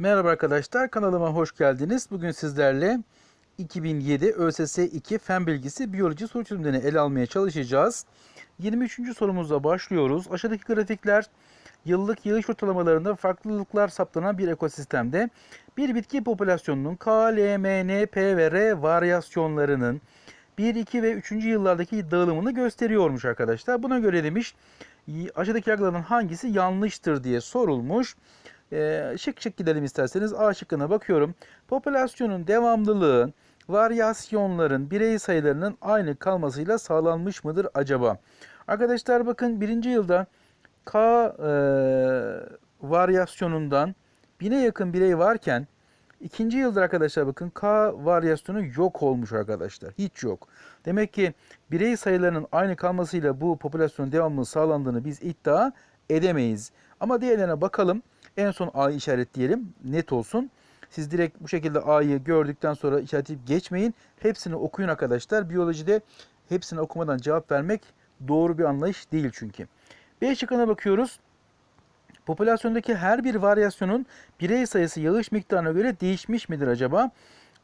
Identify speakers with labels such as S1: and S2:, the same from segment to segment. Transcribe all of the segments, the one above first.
S1: Merhaba arkadaşlar, kanalıma hoş geldiniz. Bugün sizlerle 2007 ÖSS 2 Fen Bilgisi Biyoloji soru çözümlerini ele almaya çalışacağız. 23. sorumuzla başlıyoruz. Aşağıdaki grafikler yıllık yağış ortalamalarında farklılıklar saptanan bir ekosistemde bir bitki popülasyonunun K, L, M, N, P ve R varyasyonlarının 1, 2 ve 3. yıllardaki dağılımını gösteriyormuş arkadaşlar. Buna göre demiş aşağıdaki yargılardan hangisi yanlıştır diye sorulmuş. Ee, şık şık gidelim isterseniz. A şıkkına bakıyorum. Popülasyonun devamlılığı varyasyonların birey sayılarının aynı kalmasıyla sağlanmış mıdır acaba? Arkadaşlar bakın birinci yılda K e, varyasyonundan bine yakın birey varken ikinci yılda arkadaşlar bakın K varyasyonu yok olmuş arkadaşlar. Hiç yok. Demek ki birey sayılarının aynı kalmasıyla bu popülasyonun devamlılığı sağlandığını biz iddia edemeyiz. Ama diğerlerine bakalım. En son A'yı işaretleyelim. Net olsun. Siz direkt bu şekilde A'yı gördükten sonra işaretleyip geçmeyin. Hepsini okuyun arkadaşlar. Biyolojide hepsini okumadan cevap vermek doğru bir anlayış değil çünkü. B şıkkına bakıyoruz. Popülasyondaki her bir varyasyonun birey sayısı yağış miktarına göre değişmiş midir acaba?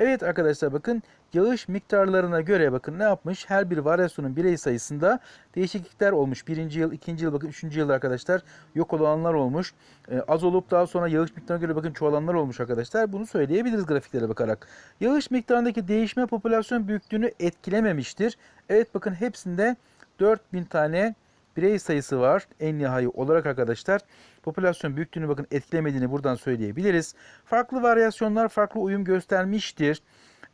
S1: Evet arkadaşlar bakın yağış miktarlarına göre bakın ne yapmış? Her bir varyasyonun birey sayısında değişiklikler olmuş. Birinci yıl, ikinci yıl bakın üçüncü yıl arkadaşlar yok olanlar olmuş. Ee, az olup daha sonra yağış miktarına göre bakın çoğalanlar olmuş arkadaşlar. Bunu söyleyebiliriz grafiklere bakarak. Yağış miktarındaki değişme popülasyon büyüklüğünü etkilememiştir. Evet bakın hepsinde 4000 tane birey sayısı var en nihai olarak arkadaşlar. Popülasyon büyüklüğünü bakın etkilemediğini buradan söyleyebiliriz. Farklı varyasyonlar farklı uyum göstermiştir.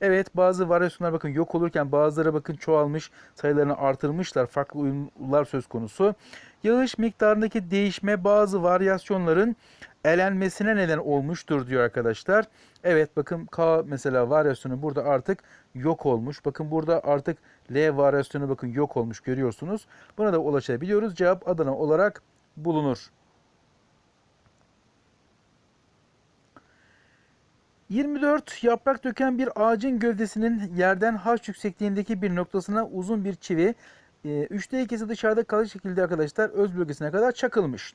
S1: Evet bazı varyasyonlar bakın yok olurken bazıları bakın çoğalmış sayılarını artırmışlar. Farklı uyumlar söz konusu. Yağış miktarındaki değişme bazı varyasyonların elenmesine neden olmuştur diyor arkadaşlar. Evet bakın K mesela varyasyonu burada artık yok olmuş. Bakın burada artık L varyasyonu bakın yok olmuş görüyorsunuz. Buna da ulaşabiliyoruz. Cevap Adana olarak bulunur. 24 yaprak döken bir ağacın gövdesinin yerden h yüksekliğindeki bir noktasına uzun bir çivi 3'te e, ikisi dışarıda kalır şekilde arkadaşlar öz bölgesine kadar çakılmış.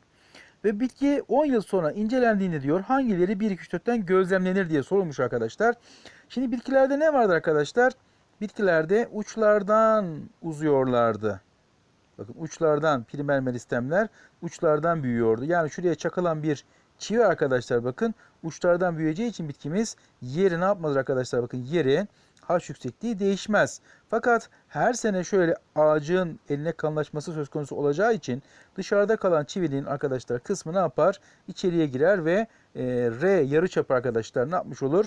S1: Ve bitki 10 yıl sonra incelendiğinde diyor hangileri 1 2 3 4'ten gözlemlenir diye sorulmuş arkadaşlar. Şimdi bitkilerde ne vardı arkadaşlar? Bitkilerde uçlardan uzuyorlardı. Bakın uçlardan primer meristemler uçlardan büyüyordu. Yani şuraya çakılan bir çivi arkadaşlar bakın uçlardan büyüyeceği için bitkimiz yeri ne yapmaz arkadaşlar bakın yeri H yüksekliği değişmez. Fakat her sene şöyle ağacın eline kalınlaşması söz konusu olacağı için dışarıda kalan çivinin arkadaşlar kısmı ne yapar? İçeriye girer ve e, R yarıçapı arkadaşlar ne yapmış olur?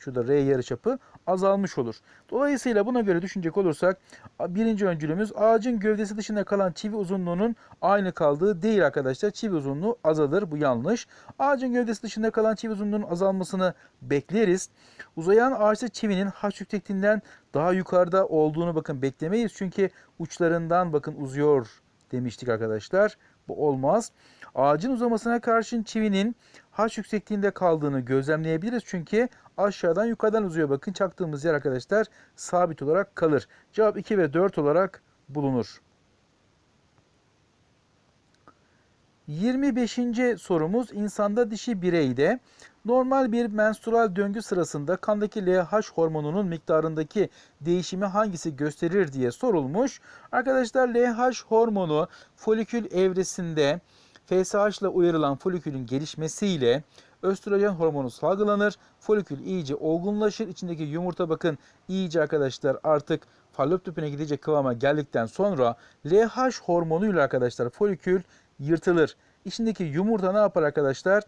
S1: Şurada R yarıçapı azalmış olur. Dolayısıyla buna göre düşünecek olursak birinci öncülümüz ağacın gövdesi dışında kalan çivi uzunluğunun aynı kaldığı değil arkadaşlar. Çivi uzunluğu azalır. Bu yanlış. Ağacın gövdesi dışında kalan çivi uzunluğunun azalmasını bekleriz. Uzayan ağaçta çivinin H yüksekliğinden daha yukarıda olduğunu bakın beklemeyiz. Çünkü uçlarından bakın uzuyor demiştik arkadaşlar. Bu olmaz. Ağacın uzamasına karşın çivinin H yüksekliğinde kaldığını gözlemleyebiliriz. Çünkü aşağıdan yukarıdan uzuyor. Bakın çaktığımız yer arkadaşlar sabit olarak kalır. Cevap 2 ve 4 olarak bulunur. 25. sorumuz insanda dişi bireyde normal bir menstrual döngü sırasında kandaki LH hormonunun miktarındaki değişimi hangisi gösterir diye sorulmuş. Arkadaşlar LH hormonu folikül evresinde FSH ile uyarılan folikülün gelişmesiyle östrojen hormonu salgılanır. Folikül iyice olgunlaşır. İçindeki yumurta bakın iyice arkadaşlar artık fallop tüpüne gidecek kıvama geldikten sonra LH hormonuyla arkadaşlar folikül yırtılır. İçindeki yumurta ne yapar arkadaşlar?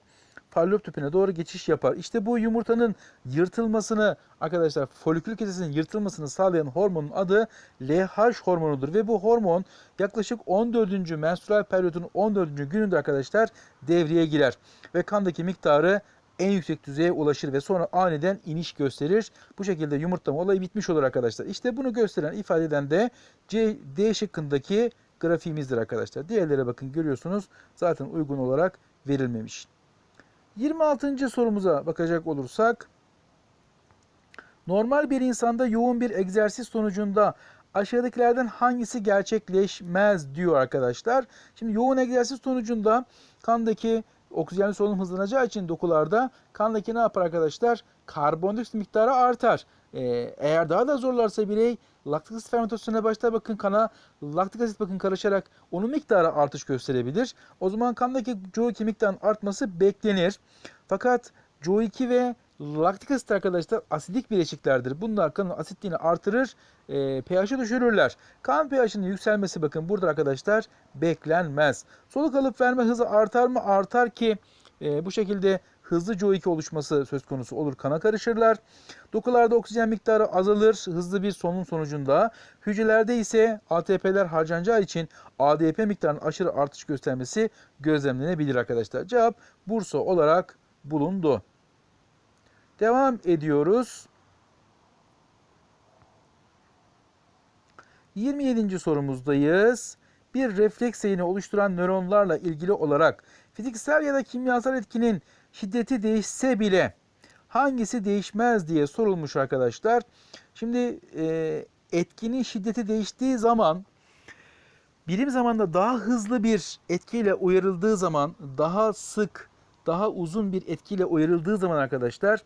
S1: Fallop tüpüne doğru geçiş yapar. İşte bu yumurtanın yırtılmasını arkadaşlar folikül kesesinin yırtılmasını sağlayan hormonun adı LH hormonudur. Ve bu hormon yaklaşık 14. menstrual periyodun 14. gününde arkadaşlar devreye girer. Ve kandaki miktarı en yüksek düzeye ulaşır ve sonra aniden iniş gösterir. Bu şekilde yumurtlama olayı bitmiş olur arkadaşlar. İşte bunu gösteren ifade eden de C, D şıkkındaki grafiğimizdir arkadaşlar. Diğerlere bakın görüyorsunuz zaten uygun olarak verilmemiş. 26. sorumuza bakacak olursak normal bir insanda yoğun bir egzersiz sonucunda aşağıdakilerden hangisi gerçekleşmez diyor arkadaşlar. Şimdi yoğun egzersiz sonucunda kandaki oksijenli solunum hızlanacağı için dokularda kandaki ne yapar arkadaşlar? Karbondioksit miktarı artar. Ee, eğer daha da zorlarsa birey laktik asit fermentasyonuna başlar bakın kana laktik asit bakın karışarak onun miktarı artış gösterebilir. O zaman kandaki CO2 miktarının artması beklenir. Fakat CO2 ve laktik asit arkadaşlar asidik bileşiklerdir. Bunlar kanın asitliğini artırır, e, pH'i düşürürler. Kan pH'inin yükselmesi bakın burada arkadaşlar beklenmez. Soluk alıp verme hızı artar mı? Artar ki e, bu şekilde hızlı CO2 oluşması söz konusu olur. Kana karışırlar. Dokularda oksijen miktarı azalır hızlı bir solunum sonucunda. Hücrelerde ise ATP'ler harcanacağı için ADP miktarının aşırı artış göstermesi gözlemlenebilir arkadaşlar. Cevap Bursa olarak bulundu. Devam ediyoruz. 27. sorumuzdayız. Bir refleks yayını oluşturan nöronlarla ilgili olarak fiziksel ya da kimyasal etkinin şiddeti değişse bile hangisi değişmez diye sorulmuş arkadaşlar. Şimdi e, etkinin şiddeti değiştiği zaman bilim zamanında daha hızlı bir etkiyle uyarıldığı zaman daha sık, daha uzun bir etkiyle uyarıldığı zaman arkadaşlar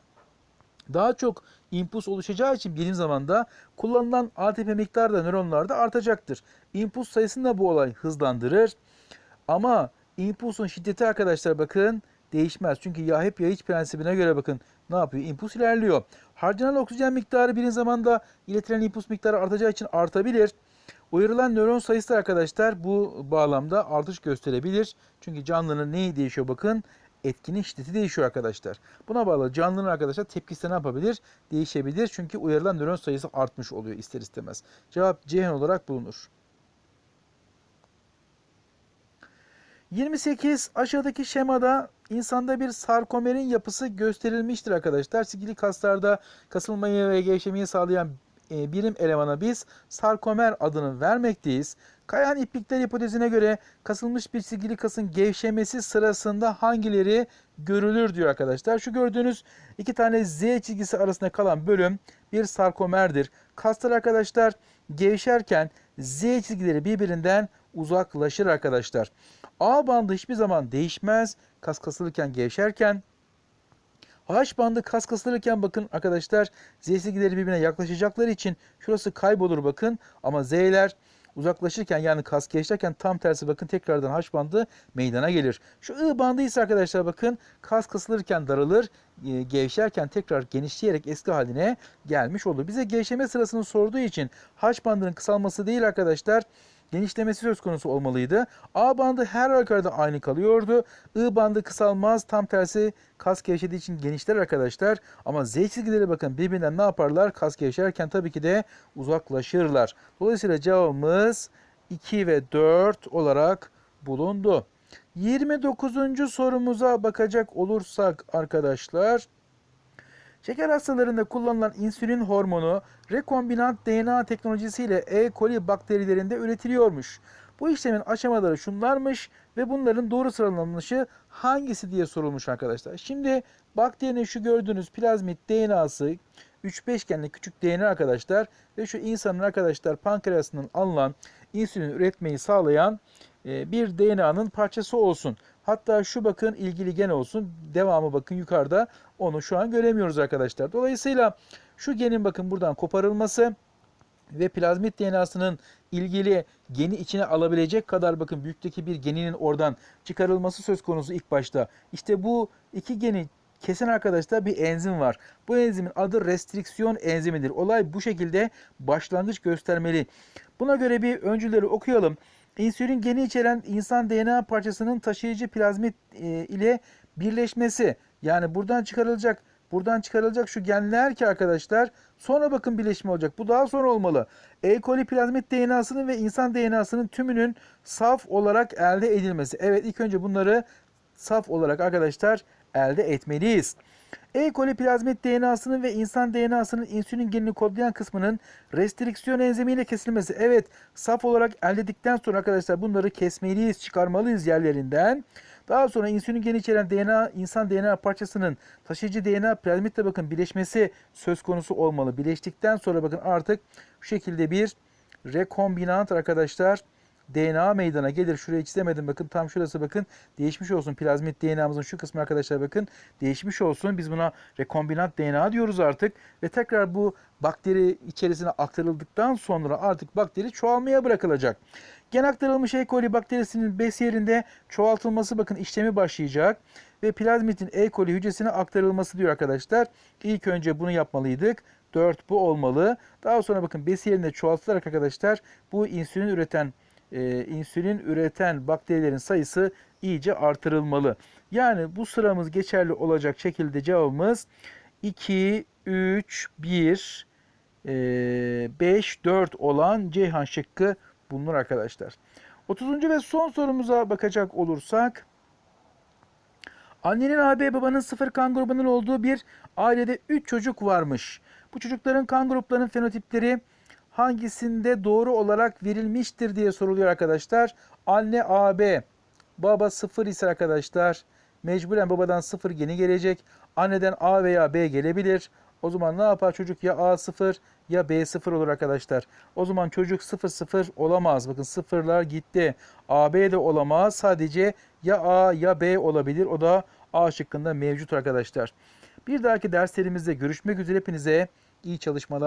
S1: daha çok impuls oluşacağı için bilim zamanında kullanılan ATP miktarı da nöronlarda artacaktır. İmpuls sayısını da bu olay hızlandırır. Ama impulsun şiddeti arkadaşlar bakın değişmez. Çünkü ya hep ya hiç prensibine göre bakın ne yapıyor? İmpuls ilerliyor. Harcanan oksijen miktarı bilim zamanda iletilen impuls miktarı artacağı için artabilir. Uyarılan nöron sayısı arkadaşlar bu bağlamda artış gösterebilir. Çünkü canlının neyi değişiyor bakın etkinin şiddeti değişiyor arkadaşlar. Buna bağlı canlının arkadaşlar tepkisi ne yapabilir? Değişebilir. Çünkü uyarılan nöron sayısı artmış oluyor ister istemez. Cevap Ceyhan olarak bulunur. 28 aşağıdaki şemada insanda bir sarkomerin yapısı gösterilmiştir arkadaşlar. Sikili kaslarda kasılmayı ve gevşemeyi sağlayan e, birim elemana biz sarkomer adını vermekteyiz. Kayan iplikler hipotezine göre kasılmış bir çizgili kasın gevşemesi sırasında hangileri görülür diyor arkadaşlar. Şu gördüğünüz iki tane Z çizgisi arasında kalan bölüm bir sarkomerdir. Kaslar arkadaşlar gevşerken Z çizgileri birbirinden uzaklaşır arkadaşlar. A bandı hiçbir zaman değişmez. Kas kasılırken gevşerken H bandı kas kasılırken bakın arkadaşlar Z çizgileri birbirine yaklaşacakları için şurası kaybolur bakın ama Z'ler uzaklaşırken yani kas gevşerken tam tersi bakın tekrardan H bandı meydana gelir. Şu I bandı ise arkadaşlar bakın kas kasılırken daralır, e, gevşerken tekrar genişleyerek eski haline gelmiş olur. Bize gevşeme sırasını sorduğu için H bandının kısalması değil arkadaşlar genişlemesi söz konusu olmalıydı. A bandı her halükarda aynı kalıyordu. I bandı kısalmaz. Tam tersi kas gevşediği için genişler arkadaşlar. Ama Z çizgileri bakın birbirinden ne yaparlar? Kas gevşerken tabii ki de uzaklaşırlar. Dolayısıyla cevabımız 2 ve 4 olarak bulundu. 29. sorumuza bakacak olursak arkadaşlar Şeker hastalarında kullanılan insülin hormonu rekombinant DNA teknolojisiyle E. coli bakterilerinde üretiliyormuş. Bu işlemin aşamaları şunlarmış ve bunların doğru sıralanışı hangisi diye sorulmuş arkadaşlar. Şimdi bakterinin şu gördüğünüz plazmit DNA'sı 3 beşgenli küçük DNA arkadaşlar ve şu insanın arkadaşlar pankreasından alınan insülin üretmeyi sağlayan e, bir DNA'nın parçası olsun. Hatta şu bakın ilgili gen olsun. Devamı bakın yukarıda. Onu şu an göremiyoruz arkadaşlar. Dolayısıyla şu genin bakın buradan koparılması ve plazmit DNA'sının ilgili geni içine alabilecek kadar bakın büyükteki bir geninin oradan çıkarılması söz konusu ilk başta. İşte bu iki geni kesen arkadaşlar bir enzim var. Bu enzimin adı restriksiyon enzimidir. Olay bu şekilde başlangıç göstermeli. Buna göre bir öncüleri okuyalım. İnsülin geni içeren insan DNA parçasının taşıyıcı plazmit e, ile birleşmesi. Yani buradan çıkarılacak buradan çıkarılacak şu genler ki arkadaşlar sonra bakın birleşme olacak. Bu daha sonra olmalı. E. coli plazmit DNA'sının ve insan DNA'sının tümünün saf olarak elde edilmesi. Evet ilk önce bunları saf olarak arkadaşlar elde etmeliyiz. E. coli plazmit DNA'sının ve insan DNA'sının insülin genini kodlayan kısmının restriksiyon enzimiyle kesilmesi. Evet, saf olarak elde edildikten sonra arkadaşlar bunları kesmeliyiz, çıkarmalıyız yerlerinden. Daha sonra insülin içeren DNA, insan DNA parçasının taşıyıcı DNA plazmitle bakın birleşmesi söz konusu olmalı. Birleştikten sonra bakın artık şu şekilde bir rekombinant arkadaşlar DNA meydana gelir. Şurayı çizemedim bakın tam şurası bakın değişmiş olsun. Plazmit DNA'mızın şu kısmı arkadaşlar bakın değişmiş olsun. Biz buna rekombinant DNA diyoruz artık. Ve tekrar bu bakteri içerisine aktarıldıktan sonra artık bakteri çoğalmaya bırakılacak. Gen aktarılmış E. coli bakterisinin besiyerinde çoğaltılması bakın işlemi başlayacak. Ve plazmitin E. coli hücresine aktarılması diyor arkadaşlar. İlk önce bunu yapmalıydık. 4 bu olmalı. Daha sonra bakın besiyerinde çoğaltılarak arkadaşlar bu insülin üreten e, insülin üreten bakterilerin sayısı iyice artırılmalı. Yani bu sıramız geçerli olacak şekilde cevabımız 2, 3, 1, 5, 4 olan Ceyhan şıkkı bulunur arkadaşlar. 30. ve son sorumuza bakacak olursak Annenin AB babanın sıfır kan grubunun olduğu bir ailede 3 çocuk varmış. Bu çocukların kan gruplarının fenotipleri hangisinde doğru olarak verilmiştir diye soruluyor arkadaşlar. Anne AB, baba 0 ise arkadaşlar mecburen babadan 0 geni gelecek. Anneden A veya B gelebilir. O zaman ne yapar çocuk ya A0 ya B0 olur arkadaşlar. O zaman çocuk 0 0 olamaz. Bakın sıfırlar gitti. AB de olamaz. Sadece ya A ya B olabilir. O da A şıkkında mevcut arkadaşlar. Bir dahaki derslerimizde görüşmek üzere hepinize iyi çalışmalar.